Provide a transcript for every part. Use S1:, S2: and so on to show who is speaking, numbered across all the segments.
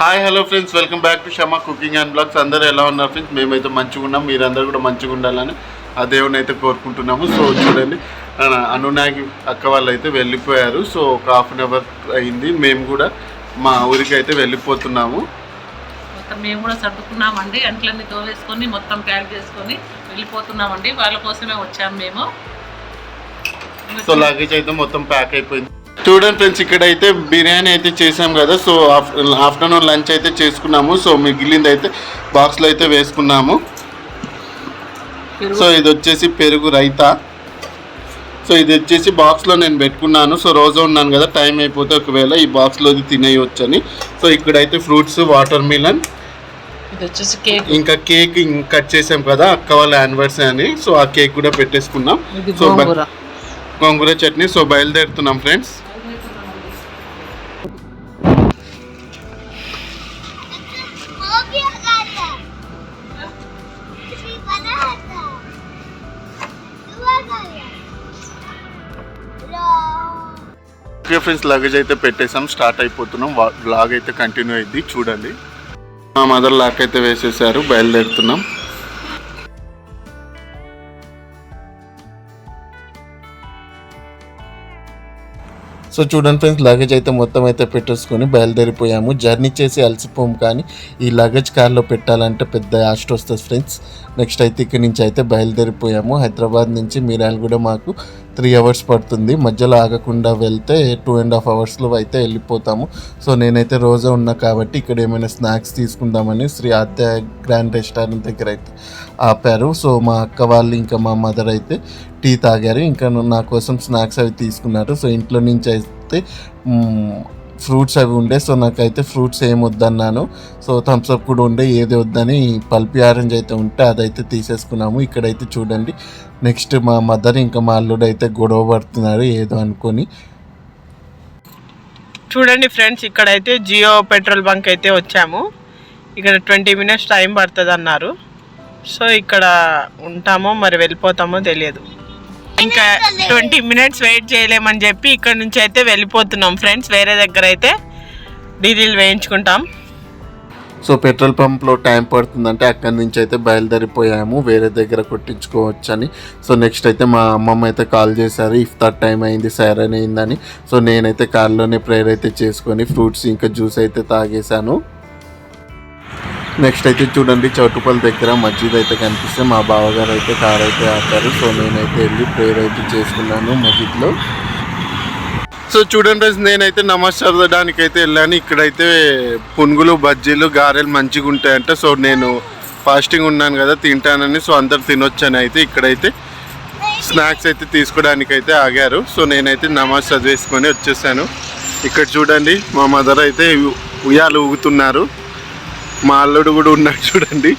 S1: Hi hello friends welcome back to Shama cooking and blogs అందరూ ఎలా ఉన్నారు friends మేమైతే మంచిగా ఉన్నాం. మీరందరూ కూడా మంచిగా ఉండాలని ఆ దేవుని అయితే కోరుకుంటున్నాము. సో చూడండి. అనునాగి అక్క వాళ్ళు అయితే వెళ్ళిపోయారు. సో ఒక హాఫ్ అన్ అవర్ అయింది. మేము కూడా మా ఊరికి అయితే వెళ్ళిపోతున్నాము.
S2: మేము కూడా సర్దుకున్నామండి. అంట్లన్నీ తోవేసుకొని మొత్తం ప్యాక్ చేసుకొని వెళ్ళిపోతున్నామండి. వాళ్ళ కోసమే వచ్చాము మేము.
S1: సో లగేజ్ అయితే మొత్తం ప్యాక్ అయిపోయింది. చూడండి ఫ్రెండ్స్ ఇక్కడైతే బిర్యానీ అయితే చేసాం కదా. సో ఆఫ్టర్నూన్ లంచ్ అయితే చేసుకున్నాము. సో మిగిలింది అయితే బాక్స్లో అయితే వేసుకున్నాము. సో ఇది వచ్చేసి పెరుగు రైతా. సో ఇది వచ్చేసి బాక్స్లో నేను పెట్టుకున్నాను. సో రోజు ఉన్నాను కదా టైం అయిపోతే ఒకవేళ ఈ బాక్స్లో తినేయొచ్చు అని సో ఇక్కడైతే ఫ్రూట్స్ వాటర్ మిలన్.
S2: ఇది వచ్చేసి కేక్.
S1: ఇంకా కేక్ కట్ చేసాం కదా అక్క వాళ్ళ యానివర్సరీ అని. సో ఆ కేక్ కూడా పెట్టేసుకున్నాం. సో
S2: గోంగూర.
S1: చట్నీ. సో బయలుదేరుతున్నాం ఫ్రెండ్స్ ఫ్రెండ్స్ లగేజ్ అయితే పెట్టేసాం స్టార్ట్ అయిపోతున్నాం. బ్లాగ్ అయితే కంటిన్యూ అయింది చూడండి. మా మదర్ లాక్ అయితే వేసేసారు బయలుదేరుతున్నాం. సో చూడండి ఫ్రెండ్స్ లగేజ్ అయితే మొత్తం అయితే పెట్టేసుకొని బయలుదేరిపోయాము. జర్నీ చేసి అలసిపోము కానీ ఈ లగేజ్ కార్లో పెట్టాలంటే పెద్ద యాస్ట్ వస్తుంది ఫ్రెండ్స్ నెక్స్ట్ అయితే ఇక్కడి నుంచి అయితే బయలుదేరిపోయాము. హైదరాబాద్ నుంచి మీరాలగూడ మాకు త్రీ అవర్స్ పడుతుంది. మధ్యలో ఆగకుండా వెళ్తే టూ అండ్ హాఫ్ అవర్స్లో అయితే వెళ్ళిపోతాము. సో నేనైతే రోజా ఉన్నా కాబట్టి ఇక్కడ ఏమైనా స్నాక్స్ తీసుకుందామని శ్రీ ఆద్య గ్రాండ్ రెస్టారెంట్ దగ్గర అయితే ఆపారు. సో మా అక్క వాళ్ళు ఇంకా మా మదర్ అయితే టీ తాగారు. ఇంకా నా కోసం స్నాక్స్ అవి తీసుకున్నారు. సో ఇంట్లో నుంచి అయితే ఫ్రూట్స్ అవి ఉండే సో నాకైతే ఫ్రూట్స్ ఏమి వద్దన్నాను. సో థమ్స్ అప్ కూడా ఉండే ఏది వద్దని పల్పి ఆరెంజ్ అయితే ఉంటే అదైతే తీసేసుకున్నాము. ఇక్కడైతే చూడండి నెక్స్ట్ మా మదర్ ఇంకా మా అల్లుడు అయితే గొడవ పడుతున్నారు ఏదో అనుకొని.
S3: చూడండి ఫ్రెండ్స్ ఇక్కడైతే జియో పెట్రోల్ బంక్ అయితే వచ్చాము. ఇక్కడ ట్వంటీ మినిట్స్ టైం పడుతుంది అన్నారు సో ఇక్కడ ఉంటామో మరి వెళ్ళిపోతామో తెలియదు. ఇంకా ట్వంటీ మినిట్స్ వెయిట్ చేయలేమని చెప్పి ఇక్కడ నుంచి అయితే వెళ్ళిపోతున్నాం ఫ్రెండ్స్. వేరే దగ్గర అయితే డీజిల్ వేయించుకుంటాం.
S1: సో పెట్రోల్ పంప్లో టైం పడుతుందంటే అక్కడి నుంచి అయితే బయలుదేరిపోయాము. వేరే దగ్గర కొట్టించుకోవచ్చని. సో నెక్స్ట్ అయితే మా అమ్మమ్మ అయితే కాల్ చేశారు. ఇఫ్తార్ టైం అయింది సైరన్ అయిందని. సో నేనైతే కార్లోనే ప్రేయర్ అయితే చేసుకొని ఫ్రూట్స్ ఇంకా జ్యూస్ అయితే తాగేశాను. నెక్స్ట్ అయితే చూడండి చౌటుపల్లి దగ్గర మస్జిద్ అయితే కనిపిస్తే మా బావగారు అయితే కార్ అయితే ఆపారు. సో నేనైతే వెళ్ళి ప్రేయర్ అయితే చేసుకున్నాను మస్జిద్లో సో చూడండి ఫ్రెండ్స్ నేనైతే నమాజ్ చదవడానికి అయితే వెళ్ళాను. ఇక్కడైతే పునుగులు బజ్జీలు గారెలు మంచిగా ఉంటాయంట. సో నేను ఫాస్టింగ్ ఉన్నాను కదా తింటానని సో అందరు తినొచ్చని అయితే ఇక్కడైతే స్నాక్స్ అయితే తీసుకోవడానికి అయితే ఆగారు. సో నేనైతే నమాజ్ చదివేసుకొని వచ్చేసాను. ఇక్కడ చూడండి మా మదర్ అయితే ఉయ్యాలు ఊగుతున్నారు. మా అల్లుడు కూడా ఉన్నాడు చూడండి.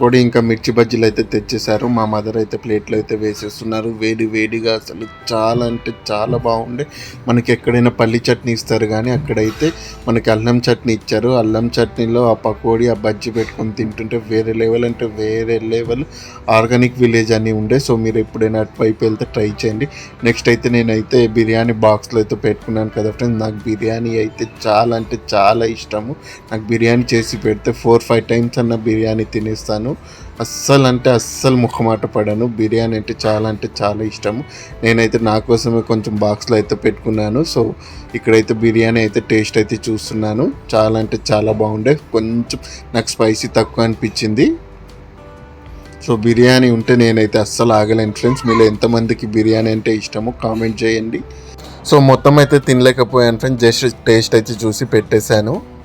S1: పొడి ఇంకా మిర్చి బజ్జీలు అయితే తెచ్చేసారు మా మదర్ అయితే ప్లేట్లో అయితే వేసేస్తున్నారు. వేడి వేడిగా అసలు చాలా అంటే చాలా బాగుండే. మనకి ఎక్కడైనా పల్లి చట్నీ ఇస్తారు కానీ అక్కడైతే మనకి అల్లం చట్నీ ఇచ్చారు. అల్లం చట్నీలో ఆ పకోడీ ఆ బజ్జీ పెట్టుకొని తింటుంటే వేరే లెవెల్ అంటే వేరే లెవెల్ ఆర్గానిక్ విలేజ్ అని ఉండే. సో మీరు ఎప్పుడైనా అటువైపు వెళ్తే ట్రై చేయండి. నెక్స్ట్ అయితే నేనైతే బిర్యానీ బాక్స్లో అయితే పెట్టుకున్నాను కదా ఫ్రెండ్స్ నాకు బిర్యానీ అయితే చాలా అంటే చాలా ఇష్టము. నాకు బిర్యానీ చేసి పెడితే ఫోర్ ఫైవ్ టైమ్స్ అన్న బిర్యానీ తినేస్తాను. అస్సలు అంటే అస్సలు ముఖమాట పడాను. బిర్యానీ అంటే చాలా అంటే చాలా ఇష్టము. నేనైతే నా కోసమే కొంచెం బాక్స్లో అయితే పెట్టుకున్నాను. సో ఇక్కడైతే బిర్యానీ అయితే టేస్ట్ అయితే చూస్తున్నాను. చాలా అంటే చాలా బాగుండే. కొంచెం నాకు స్పైసీ తక్కువ అనిపించింది. సో బిర్యానీ ఉంటే నేనైతే అస్సలు ఆగలేను ఫ్రెండ్స్. మీలో ఎంతమందికి బిర్యానీ అంటే ఇష్టమో కామెంట్ చేయండి. సో మొత్తం అయితే తినలేకపోయాను ఫ్రెండ్స్. జస్ట్ టేస్ట్ అయితే చూసి పెట్టేశాను.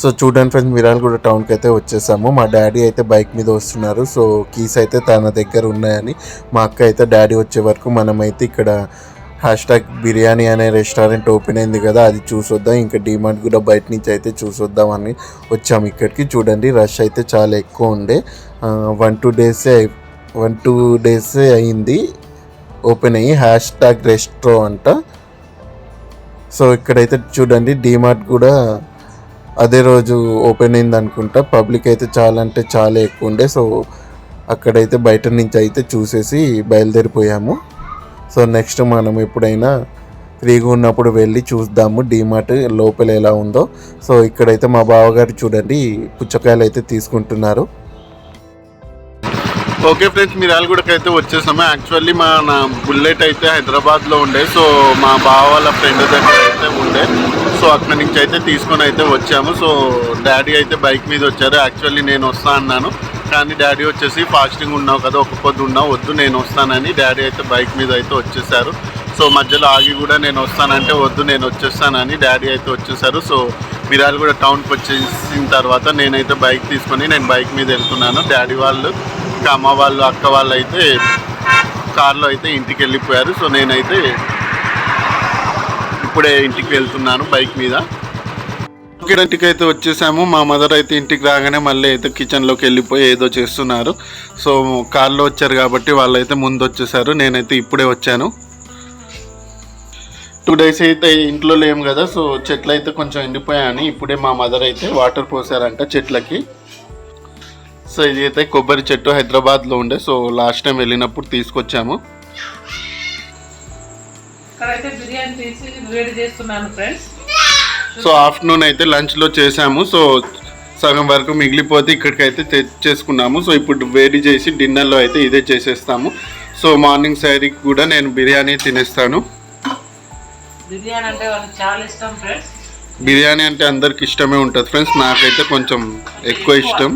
S1: సో చూడండి ఫ్రెండ్స్ మిరాల్ కూడా టౌన్కి అయితే వచ్చేసాము. మా డాడీ అయితే బైక్ మీద వస్తున్నారు. సో కీస్ అయితే తన దగ్గర ఉన్నాయని మా అక్క అయితే డాడీ వచ్చే వరకు మనమైతే ఇక్కడ హ్యాష్ ట్యాగ్ బిర్యానీ అనే రెస్టారెంట్ ఓపెన్ అయింది కదా అది చూసొద్దాం. ఇంకా డిమార్ట్ కూడా బయట నుంచి అయితే చూసొద్దాం అని వచ్చాము ఇక్కడికి. చూడండి రష్ అయితే చాలా ఎక్కువ ఉండే. వన్ టూ డేసే వన్ టూ డేసే అయింది ఓపెన్ అయ్యి హ్యాష్ ట్యాగ్ రెస్ట్రో అంట. సో ఇక్కడైతే చూడండి డిమార్ట్ కూడా అదే రోజు ఓపెన్ అయింది అనుకుంటా. పబ్లిక్ అయితే చాలా అంటే చాలా ఎక్కువ ఉండే. సో అక్కడైతే బయట నుంచి అయితే చూసేసి బయలుదేరిపోయాము. సో నెక్స్ట్ మనం ఎప్పుడైనా ఫ్రీగా ఉన్నప్పుడు వెళ్ళి చూద్దాము. డీమార్ట్ లోపల ఎలా ఉందో. సో ఇక్కడైతే మా బావగారు చూడండి పుచ్చకాయలు అయితే తీసుకుంటున్నారు. ఓకే ఫ్రెండ్స్ మీరు కూడా అయితే వచ్చేసాము యాక్చువల్లీ మా నా బుల్లెట్ అయితే హైదరాబాద్లో ఉండే. సో మా బావ వాళ్ళ ఫ్రెండ్ దగ్గర అయితే ఉండే. సో అక్కడి నుంచి అయితే తీసుకొని అయితే వచ్చాము. సో డాడీ అయితే బైక్ మీద వచ్చారు. యాక్చువల్లీ నేను వస్తా అన్నాను. కానీ డాడీ వచ్చేసి ఫాస్టింగ్ ఉన్నావు కదా ఒక పొద్దు ఉన్నావు వద్దు నేను వస్తానని డాడీ అయితే బైక్ మీద అయితే వచ్చేసారు. సో మధ్యలో ఆగి కూడా నేను వస్తానంటే వద్దు నేను వచ్చేస్తానని డాడీ అయితే వచ్చేసారు. సో మిరాలు కూడా టౌన్కి వచ్చేసిన తర్వాత నేనైతే బైక్ తీసుకొని నేను బైక్ మీద వెళ్తున్నాను. డాడీ వాళ్ళు ఇంకా అమ్మ వాళ్ళు అక్క వాళ్ళు అయితే కార్లో అయితే ఇంటికి వెళ్ళిపోయారు. సో నేనైతే ఇప్పుడే ఇంటికి వెళ్తున్నాను బైక్ మీద. ఇంటికి అయితే వచ్చేసాము. మా మదర్ అయితే ఇంటికి రాగానే మళ్ళీ అయితే కిచెన్లోకి వెళ్ళిపోయి ఏదో చేస్తున్నారు. సో కార్లో వచ్చారు కాబట్టి వాళ్ళైతే ముందు వచ్చేసారు నేనైతే ఇప్పుడే వచ్చాను. టూ డేస్ అయితే ఇంట్లో లేము కదా సో చెట్లు అయితే కొంచెం ఎండిపోయాయని ఇప్పుడే మా మదర్ అయితే వాటర్ పోసారంట చెట్లకి. సో ఇది అయితే కొబ్బరి చెట్టు హైదరాబాద్లో ఉండే సో లాస్ట్ టైం వెళ్ళినప్పుడు తీసుకొచ్చాము. సో ఆఫ్టర్నూన్ అయితే లంచ్లో చేసాము సో సగం వరకు మిగిలిపోతే ఇక్కడికైతే తెచ్చేసుకున్నాము సో ఇప్పుడు వేడి చేసి డిన్నర్లో అయితే ఇదే చేసేస్తాము. సో మార్నింగ్ శారీకి కూడా నేను బిర్యానీ తినేస్తాను.
S2: బిర్యానీ అంటే వాళ్ళకి చాలా ఇష్టం ఫ్రెండ్స్
S1: బిర్యానీ అంటే అందరికి ఇష్టమే ఉంటుంది ఫ్రెండ్స్. నాకైతే కొంచెం ఎక్కువ ఇష్టం.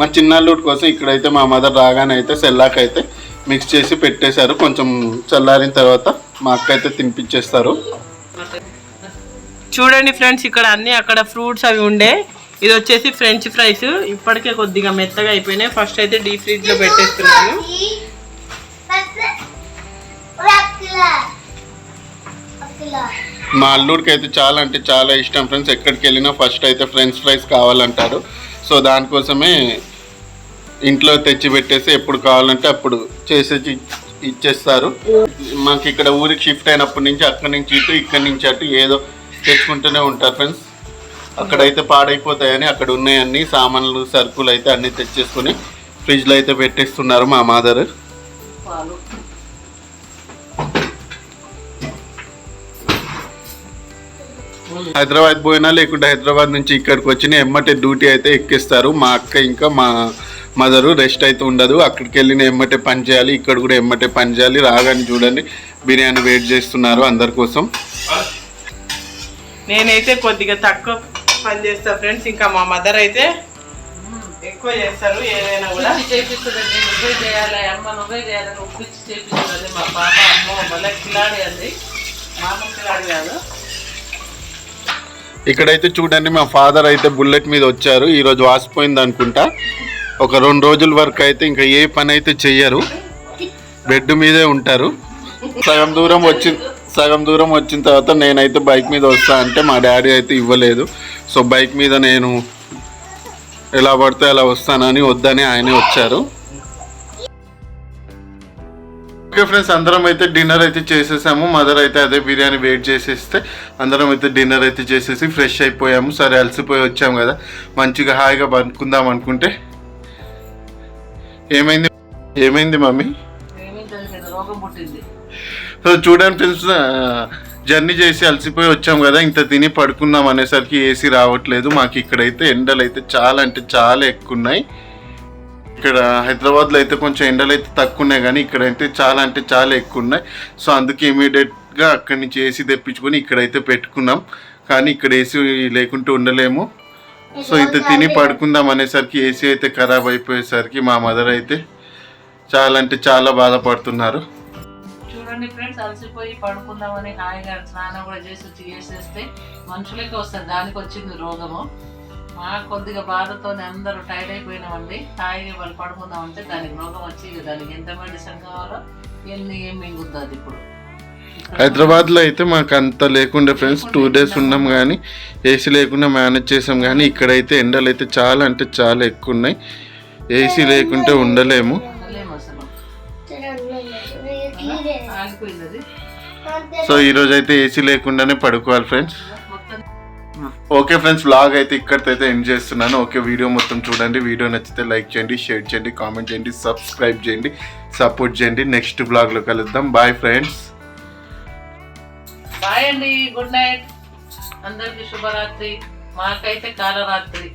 S2: మా
S1: చిన్నల్లుడి కోసం ఇక్కడైతే మా మదర్ రాగానే అయితే సెల్లాక్ అయితే మిక్స్ చేసి పెట్టేశారు. కొంచెం చల్లారిన తర్వాత మా అక్క అయితే తినిపించేస్తారు.
S3: చూడండి ఫ్రెండ్స్ ఇక్కడ అన్ని అక్కడ ఫ్రూట్స్ అవి ఉండే. ఇది వచ్చేసి ఫ్రెంచ్ ఫ్రైస్. ఇప్పటికే కొద్దిగా మెత్తగా అయిపోయినాయి. ఫస్ట్ అయితే డీప్లో పెట్టేస్తున్నాను.
S1: మా అల్లుడికి అయితే చాలా అంటే చాలా ఇష్టం ఫ్రెండ్స్. ఎక్కడికి వెళ్ళినా ఫస్ట్ అయితే ఫ్రెంచ్ ఫ్రైస్ కావాలంటారు. సో దానికోసమే ఇంట్లో తెచ్చి పెట్టేసి ఎప్పుడు కావాలంటే అప్పుడు చేసేసి ఇచ్చేస్తారు. మాకు ఇక్కడ ఊరికి షిఫ్ట్ అయినప్పటి నుంచి అక్కడి నుంచి ఇటు ఇక్కడి నుంచి అటు ఏదో తెచ్చుకుంటూనే ఉంటారు ఫ్రెండ్స్ అక్కడైతే పాడైపోతాయని అక్కడ ఉన్నాయన్ని సామాన్లు సరుకులు అయితే అన్నీ తెచ్చేసుకొని ఫ్రిడ్జ్లో అయితే పెట్టేస్తున్నారు మా మాదర్. హైదరాబాద్ పోయినా లేకుంటే హైదరాబాద్ నుంచి ఇక్కడికి వచ్చిన ఎమ్మటే డ్యూటీ అయితే ఎక్కిస్తారు. మా అక్క ఇంకా మా మదరు రెస్ట్ అయితే ఉండదు. అక్కడికి వెళ్ళిన ఎమ్మటే పని చేయాలి ఇక్కడ కూడా ఎమ్మటే పని చేయాలి. రాగానే చూడండి బిర్యానీ వెయిట్ చేస్తున్నారు అందరి కోసం.
S3: నేనైతే కొద్దిగా తక్కువ పని చేస్తా ఫ్రెండ్స్. ఇంకా మా మదర్ అయితే ఎక్కువ చేస్తారు ఏదైనా కూడా.
S2: చేపిస్తుందండి. నువ్వే చేయాలి అమ్మ నువ్వే చేయాలని ఉప్పిచ్చి చేపిస్తుందండి మా పాప. అమ్మ భలే కిలాడి అండి. మామూలు కిలాడి కాదు.
S1: ఇక్కడైతే చూడండి మా ఫాదర్ అయితే బుల్లెట్ మీద వచ్చారు. ఈరోజు వాసిపోయింది అనుకుంటా. ఒక రెండు రోజుల వరకు అయితే ఇంకా ఏ పని అయితే చెయ్యరు. బెడ్ మీదే ఉంటారు. సగం దూరం వచ్చి సగం దూరం వచ్చిన తర్వాత నేనైతే బైక్ మీద వస్తా అంటే మా డాడీ అయితే ఇవ్వలేదు. సో బైక్ మీద నేను ఎలా పడితే అలా వస్తానని వద్దని ఆయనే వచ్చారు. ఓకే ఫ్రెండ్స్ అందరం అయితే డిన్నర్ అయితే చేసేసాము. మదర్ అయితే అదే బిర్యానీ వెయిట్ చేసేస్తే అందరం అయితే డిన్నర్ అయితే చేసేసి ఫ్రెష్ అయిపోయాము. సరే అలసిపోయి వచ్చాము కదా. మంచిగా హాయిగా పడుకుందాం అనుకుంటే. ఏమైంది? ఏమైంది మమ్మీ? సో చూడండి ఫ్రెండ్స్ జర్నీ చేసి అలసిపోయి వచ్చాం కదా. ఇంత తిని పడుకుందాం అనేసరికి ఏసీ రావట్లేదు. మాకు ఇక్కడైతే ఎండలు అయితే చాలా అంటే చాలా ఎక్కువ ఉన్నాయి. ఇక్కడ హైదరాబాద్లో అయితే కొంచెం ఎండలు అయితే తక్కువ ఉన్నాయి కానీ ఇక్కడైతే చాలా అంటే చాలా ఎక్కువ ఉన్నాయి సో అందుకే ఇమీడియట్గా అక్కడి నుంచి ఏసీ తెప్పించుకొని ఇక్కడైతే పెట్టుకున్నాం. కానీ ఇక్కడ ఏసీ లేకుంటే ఉండలేము. సో ఇంత తిని పడుకుందాం అనేసరికి ఏసీ అయితే ఖరాబ్ అయిపోయేసరికి మా మదర్ అయితే చాలా అంటే చాలా బాధపడుతున్నారు.
S2: చూడండి ఫ్రెండ్స్ అలసిపోయి పడుకుందామని హాయిగా స్నానం కూడా చేసి వచ్చి చేసేస్తే మనుషులకి వస్తుంది. దానికి వచ్చింది రోగము. మా కొద్దిగా బాధతో అందరూ టైర్డ్ అయిపోయినామండి. హాయిగా వాళ్ళు పడుకుందామంటే దానికి రోగం వచ్చి ఇక దానికి ఎంత మెడిసిన్ కావాలో ఎన్ని ఏం మింగుతుంది ఇప్పుడు.
S1: హైదరాబాద్లో అయితే మాకు అంత లేకుండే ఫ్రెండ్స్ టూ డేస్ ఉన్నాం కానీ ఏసీ లేకుండా మేనేజ్ చేసాం కానీ ఇక్కడైతే ఎండలు అయితే చాలా అంటే చాలా ఎక్కువ ఉన్నాయి ఏసీ లేకుంటే ఉండలేము. సో ఈ రోజు అయితే ఏసీ లేకుండానే పడుకోవాలి ఫ్రెండ్స్ ఓకే ఫ్రెండ్స్ వ్లాగ్ అయితే ఇక్కడితో అయితే ఎండ్ చేస్తున్నాను. ఓకే వీడియో మొత్తం చూడండి. వీడియో నచ్చితే లైక్ చేయండి షేర్ చేయండి కామెంట్ చేయండి సబ్స్క్రైబ్ చేయండి సపోర్ట్ చేయండి. నెక్స్ట్ బ్లాగ్లో కలుద్దాం. బాయ్ ఫ్రెండ్స్
S2: బాయ్ అండి. గుడ్ నైట్ అందరికి శుభరాత్రి. మాకైతే కాలరాత్రి.